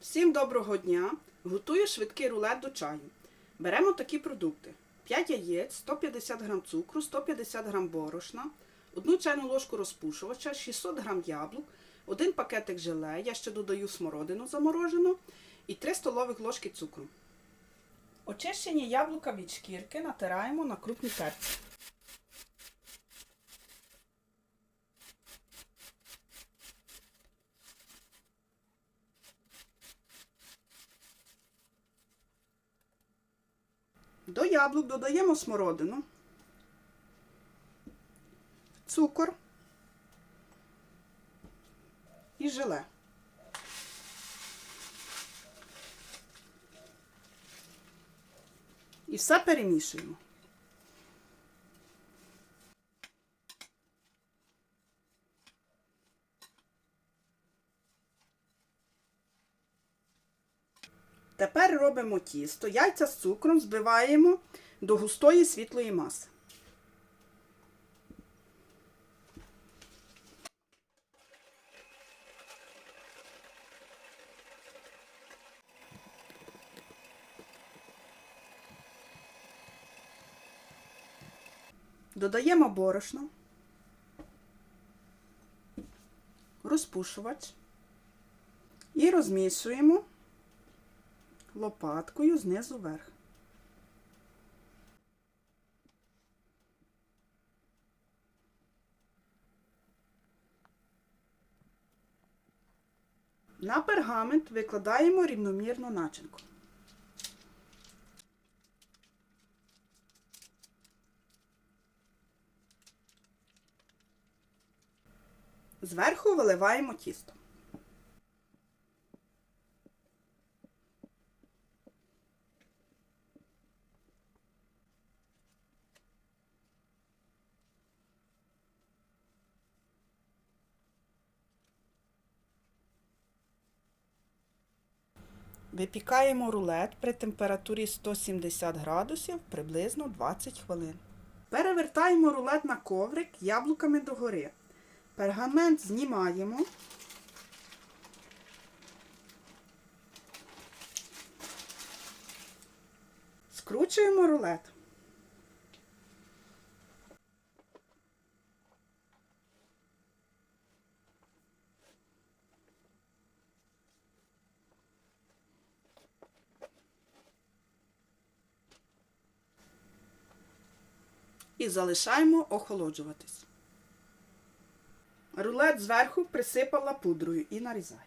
Всім доброго дня! Готую швидкий рулет до чаю. Беремо такі продукти: 5 яєць, 150 г цукру, 150 г борошна, 1 чайну ложку розпушувача, 600 г яблук, 1 пакетик желе, я ще додаю смородину заморожену і 3 столових ложки цукру. Очищені яблука від шкірки натираємо на крупні терці. До яблук додаємо смородину, цукор і желе. І все перемішуємо. Тепер робимо тісто. Яйця з цукром збиваємо до густої світлої маси. Додаємо борошно, розпушувач і розмішуємо лопаткою знизу вверх. На пергамент викладаємо рівномірну начинку. Зверху виливаємо тісто. Випікаємо рулет при температурі 170 градусів приблизно 20 хвилин. Перевертаємо рулет на коврик яблуками догори. Пергамент знімаємо. Скручуємо рулет. І залишаємо охолоджуватись. Рулет зверху присипала пудрою і нарізаю.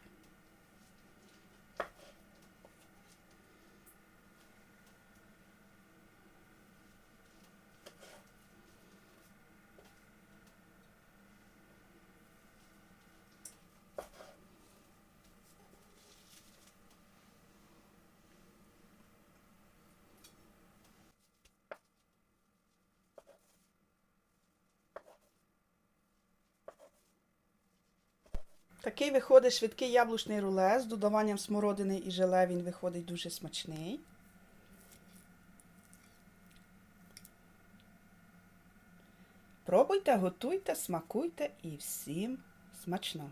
Такий виходить швидкий яблучний рулет з додаванням смородини і желе. Він виходить дуже смачний. Пробуйте, готуйте, смакуйте і всім смачного!